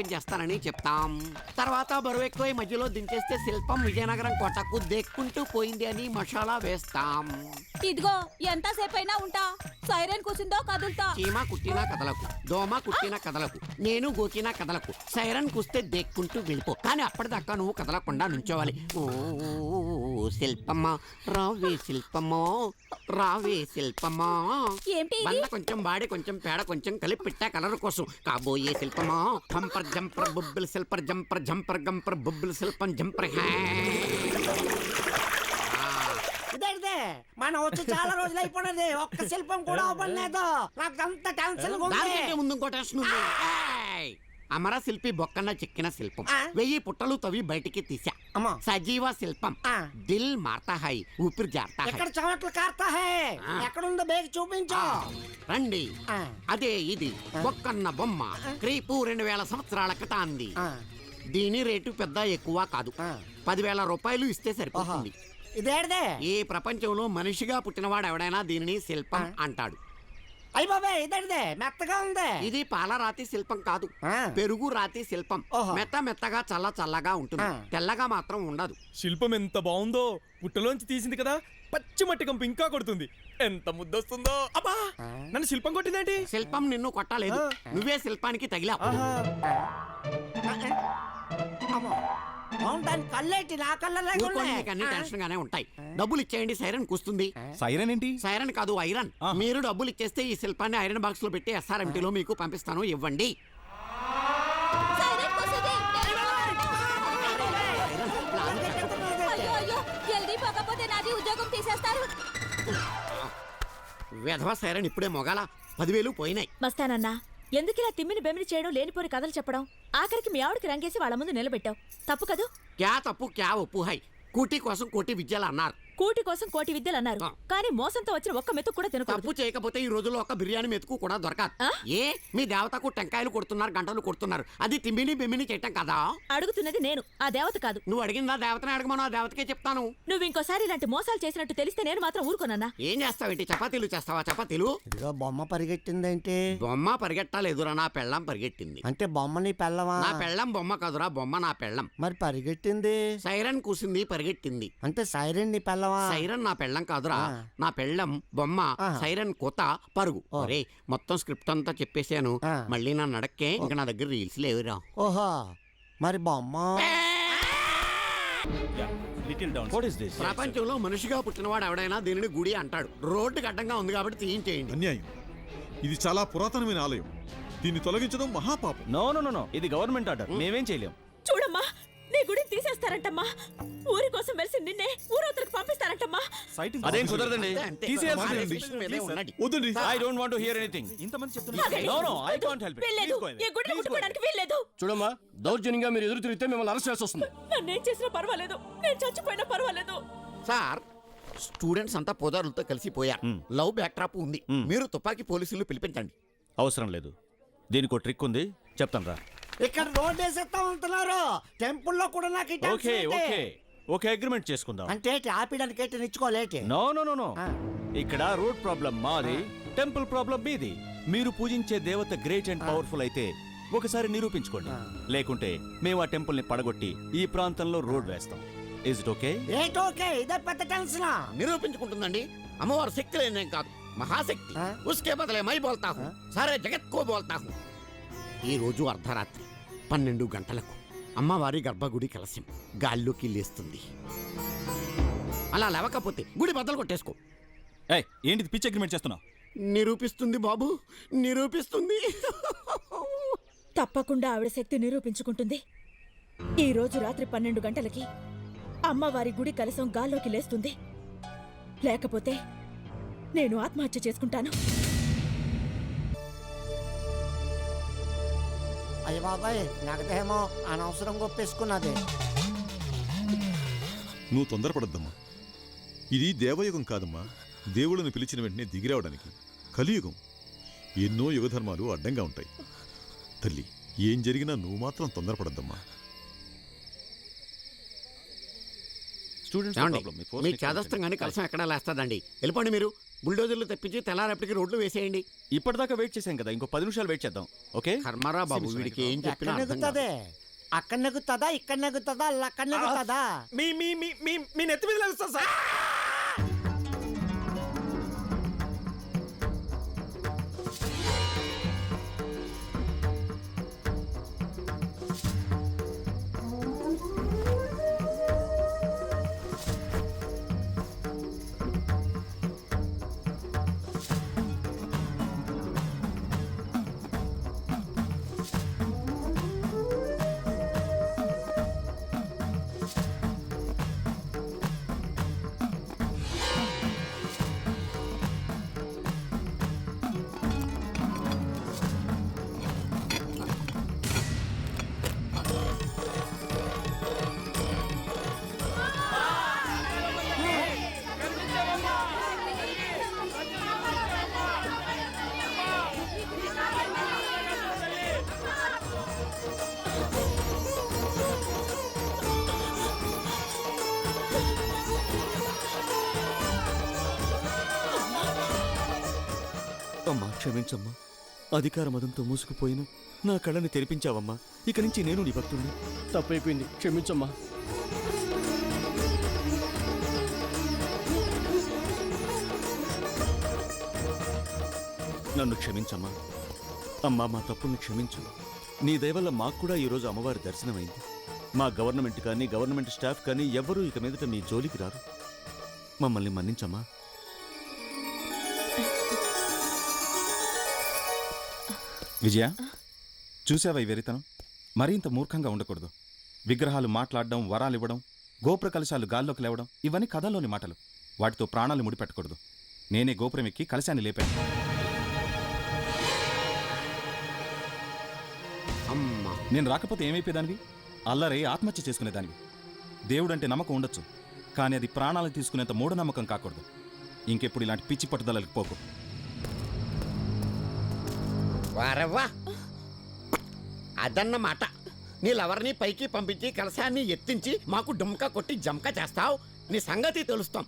చేస్తానని చెప్తాం. తర్వాత బరువు ఎక్కువ మధ్యలో దించేస్తే శిల్పం విజయనగరం కోటకు దెక్కుంటూ పోయింది అని మసాలా వేస్తాం. ఇదిగో ఎంతసేపు అయినా ఉంటా. సైరన్ కూసిందో కదులుతా. చీమ కుట్టినా కదలకు దోమ కుట్టిన కదలకు నేను గోకినా కదలకు సైరన్ కుస్తే దెక్కుంటూ వెళ్ళిపో. కానీ అప్పటిదాకా నువ్వు కదలకుండా నుంచోవాలి. ఓ శిల్పమ్మా రావే శిల్పమ్మా రావే శిల్పమ్మా ఏంటి ఇది? బండ కొంచెం బాడి కొంచెం పేడ కొంచెం కలిపి పెట్టా కలర్ కోసం. కాబోయే శిల్పమా? హంపర్ జంపర్ బుబ్బుల్ శిల్పర్ జంపర్ జంపర్ గంపర్ బుబ్బుల్ శిల్పం జంపర్ హే. ఇదే ఇదే. మనం వచ్చి చాలా రోజులు అయిపోయినది. ఒక్క శిల్పం కూడా అవ్వలేదు నాకు అంత టెన్షన్ ఉంది. దానికంటే ముందు ఇంకో టెన్షన్ ఉంది ఏయ్! అమర శిల్పి బొక్కన చెక్కిన శిల్పం. వెయ్యి పుట్టలు తవ్వి బయటికి తీసా సజీవ శిల్పం. దిల్ మారతా హై ఊపిరి జారతా ఎక్కడ కార్తా హే? ఆ. ఎక్కడుందో బేగి చూపించు. రండి. అదే ఇది. బొక్కన్న బొమ్మ. క్రీపు రెండు వేల సంవత్సరాల క్రితాంది. ఆ. దీని రేటు పెద్ద ఎక్కువ కాదు. పదివేల రూపాయలు ఇస్తే సరిపోతుంది. ఇదేడిదే? ఈ ప్రపంచంలో మనిషిగా పుట్టినవాడు ఎవడైనా దీనిని శిల్పం. అంటాడు. అయ్య బాబే ఇదేడిదే మెత్తగా ఉంది ఇది పాలరాతి శిల్పం కాదు ఆ. పెరుగు రాతి శిల్పం ఓహో. మెత్త మెత్తగా చల్ల చల్లగా ఉంటుంది ఆ. తెల్లగా మాత్రం ఉండదు శిల్పం ఎంత బాగుందో పుట్టలోంచి తీసింది కదా పచ్చి మట్టి కంపు ఇంకా కొడుతుంది ఎంత ముద్దొస్తుందో అబ్బా. నన్ను శిల్పం కొట్టిందేంటి శిల్పం నిన్ను కొట్టలేదు ఆ. నువ్వే శిల్పానికి తగిలా ఆహా అమ్మో. దాని కళ్ళేటి నా కళ్ళలాగా ఊరుకోండి, ఉన్నాయి. మీకు అన్ని ఆ. టెన్షన్ గానే ఉంటాయి. డబ్బులు ఇచ్చేయండి సైరన్ కూస్తుంది. సైరన్ ఏంటి? సైరన్ కాదు ఐరన్. మీరు డబ్బులు ఇచ్చేస్తే ఈ శిల్పాన్ని ఐరన్ బాక్స్లో పెట్టి SRMT లో మీకు పంపిస్తాను ఇవ్వండి. ఉద్యోగం తీసేస్తారు విధవ సైరన్ ఇప్పుడే మొగాల? పదివేలు పోయినాయి. మస్తానన్నా ఎందుకిలా తిమ్మిని బెమిని చేయడం లేనిపోని కథలు చెప్పడం? ఆఖరికి మీ ఆవిడకి రంగేసి వాళ్ళ ముందు నిలబెట్టావు. తప్పు కదూ? క్యా తప్పు క్యా ఒప్పు హై. కూటి కోసం కోటి విద్యలు అన్నారు. కూటి కోసం కోటి విద్యలు అన్నారు. కానీ మోసంతో వచ్చిన ఒక్క మెతుకు కూడా తినకూడదు. తప్పు చేయకపోతే ఈ రోజుల్లో ఒక బిర్యానీ మెతుకు కూడా దొరకదు? ఏ? మీ దేవతకు టెంకాయలు కొడుతున్నారు గంటలు కొడుతున్నారు. అది తిమ్మిని బిమ్మిని చేయటం కదా? అడుగుతున్నది నేను ఆ దేవత కాదు. నువ్వు అడిగిందా దేవతని అడగమను ఆ దేవతకే చెప్తాను. నువ్వు ఇంకోసారి ఇలాంటి మోసాలు చేసినట్టు తెలిస్తే నేను మాత్రం ఊరుకోనన్నా. ఏం చేస్తావేంటి చపాతీలు చేస్తావా? చపాతీలు? ఇదిగో బొమ్మ పరిగెట్టిందేంటి? బొమ్మ పరిగెట్టాలేదురా నా పెళ్ళం పరిగెట్టింది. అంటే బొమ్మ నీ పెళ్ళవా నా పెళ్ళం బొమ్మ కాదురా బొమ్మ నా పెళ్ళం. మరి పరిగెట్టింది? సైరన్ కూసింది పరిగెట్టింది. అంటే సైరన్ నీ పెళ్ళవా సైరన్ నా పెళ్ళం కాదురా. నా పెళ్ళం బొమ్మ. సైరన్ కోత పరుగు. ఒరే మొత్తం స్క్రిప్ట్ అంతా చెప్పేశాను. మళ్ళీ నా నడక్కే ఇంకా నా దగ్గర రీల్స్ లేవురా. ఓహో. మరి బొమ్మ? Little down what is this ప్రపంచంలో మనిషిగా పుట్టినవాడు ఎవడైనా దీనిని గుడి అంటాడు. రోడ్డుకి అడ్డంగా ఉంది కాబట్టి తీయించేయండి. అన్యాయం. ఇది చాలా పురాతనమైన ఆలయం. దీన్ని తొలగించడం మహాపాపం. నో నో నో నో ఇది గవర్నమెంట్ ఆర్డర్. మేమేం చేయలేం. చూడమ్మా నీ గుడిని తీసేస్తారంటమ్మా. ఊరి కోసం వెలిసి నిన్నే ఊరవతలకు పంపిస్తారంటమ్మా. సైట్ అదేం కుదరదండి. తీసేయాల్సిందే. వద్దండి I don't want to hear anything ఇంతమంది చెప్తున్నారు. No no I can't help వీల్లేదు. ఈ గుడిని ముట్టుకోవడానికి వీల్లేదు. చూడమ్మా దౌర్జన్యంగా మీరు ఎదురు తిరిగితే మిమ్మల్ని అరెస్ట్ చేసి వస్తుంది. నన్నేం చేసినా పర్వాలేదు. నేను చచ్చిపోయినా పర్వాలేదు. సార్ స్టూడెంట్స్ అంతా పోదారులతో కలిసిపోయారు మ్. లవ్ బ్యాక్ట్రాప్ ఉంది. మ్. మీరు తుపాకీ పోలీసులు పిలిపించండి. అవసరం లేదు. దీనికి ఒక ట్రిక్ ఉంది. చెప్తాను రా. ఇక్కడ రోడ్ వేసేస్తా ఉంటున్నారు టెంపుల్లో కూడా నాకు ఈ టెన్షన్ ఓకే ఏంటి? ఓకే. ఓకే అగ్రిమెంట్ చేసుకుందాం. అంటే ఏంటి? ఆపిడానికి ఏంటి నిచ్చుకోలేటి నో నో నో నో. ఆ. ఇక్కడ రోడ్ ప్రాబ్లం మాది టెంపుల్ ప్రాబ్లం మీది. మీరు పూజించే దేవత గ్రేట్ అండ్ పవర్ఫుల్ అయితే ఒకసారి నిరూపించుకోండి. లేకుంటే మేము ఆ టెంపుల్ని పడగొట్టి ఈ ప్రాంతంలో రోడ్ వేస్తాం. ఇస్ ఇట్ ఓకే ఏంటి ఓకే ఇదే పెద్ద టెన్షన్ నిరూపించుకుంటుందండి. అమ్మవారు శక్తి లేనేం కాదు. మహాశక్తి. ఆ? ఉస్కే బదలే మై బోల్తా హూ? సారే జగత్ కో బోల్తా. హూ ఈ రోజు అర్ధరాత్రి పన్నెండు గంటలకు అమ్మవారి గర్భగుడి కలశం గాల్లోకి లేస్తుంది. అలా లేవకపోతే గుడి బద్దలు కొట్టేసుకో. ఏయ్ ఏంటిది పిచ్ అగ్రిమెంట్ చేస్తున్నావు? నిరూపిస్తుంది బాబు నిరూపిస్తుంది. తప్పకుండా ఆవిడ శక్తి నిరూపించుకుంటుంది. ఈ రోజు రాత్రి పన్నెండు గంటలకి అమ్మవారి గుడి కలసం గాల్లోకి లేస్తుంది. లేకపోతే నేను ఆత్మహత్య చేసుకుంటాను. అయ్య బాబాయ్ నాకదేమో అనవసరం గొప్పేసుకున్నది. నువ్వు తొందరపడద్దమ్మా. ఇది దేవయుగం కాదమ్మా. దేవుళ్ళని పిలిచిన వెంటనే దిగిరావడానికి. కలియుగం. ఎన్నో యుగధర్మాలు అడ్డంగా ఉంటాయి. తల్లి ఏం జరిగినా నువ్వు మాత్రం తొందరపడద్దమ్మా. స్టూడెంట్స్ ఏమండి? మీ చేదస్తం కానీ కలసం ఎక్కడా లేస్తుందండి. వెళ్ళిపోండి మీరు. బుల్డోజర్లు తెప్పించి తెల్లారప్పటికి రోడ్లు వేసేయండి. ఇప్పటిదాకా వెయిట్ చేశాం కదా ఇంకో పది నిమిషాలు వెయిట్ చేద్దాం. ఓకే? కర్మరా బాబు వీడికి ఏం ఎక్కడ చెప్పినా అర్థం కాదు. నెగుతుంది అక్కడ నెగుతుందా? ఇక్కడ నెగుతుందా? అక్కడ నెగుతుందా? మీ మీ మీ మీ మీ నెత్తి మీద లేస్తా సార్. క్షమించమ్మా. అధికార మదంతో మూసుకుపోయిన నా కళ్ళని తెరిపించావమ్మా. ఇక నుంచి నేను నీ భక్తుడిని తప్పైపోయింది. క్షమించమ్మా. నన్ను క్షమించమ్మా. అమ్మా మా తప్పుల్ని క్షమించు. నీ దయవల్ల మాకు కూడా ఈరోజు అమ్మవారి దర్శనమైంది. మా గవర్నమెంట్ కానీ గవర్నమెంట్ స్టాఫ్ కానీ ఎవ్వరూ ఇక మీదట మీ జోలికి రారు. మమ్మల్ని మన్నించమ్మా. విజయ చూసావా ఈ వెరితనం? మరింత మూర్ఖంగా ఉండకూడదు. విగ్రహాలు మాట్లాడడం వరాలు ఇవ్వడం గోపుర కలశాలు గాల్లోకి లేవడం ఇవన్నీ కథల్లోని మాటలు. వాటితో ప్రాణాలు ముడిపెట్టకూడదు. నేనే గోపురం ఎక్కి కలశాన్ని లేపాను. అమ్మా. నేను రాకపోతే ఏమైపోయేదానివి? అల్లరే ఆత్మహత్య చేసుకునేదానివి. దేవుడంటే నమ్మకం ఉండొచ్చు. కానీ అది ప్రాణాలు తీసుకునేంత మూఢనమ్మకం కాకూడదు. ఇంకెప్పుడు ఇలాంటి పిచ్చి పట్టుదలకి పోకు. వారవ్వా. అదన్నమాట. నీ లవర్ని పైకి పంపించి కలశాన్ని ఎత్తించి మాకు డుమ్కా కొట్టి జంక చేస్తావు. నీ సంగతి తెలుస్తాం.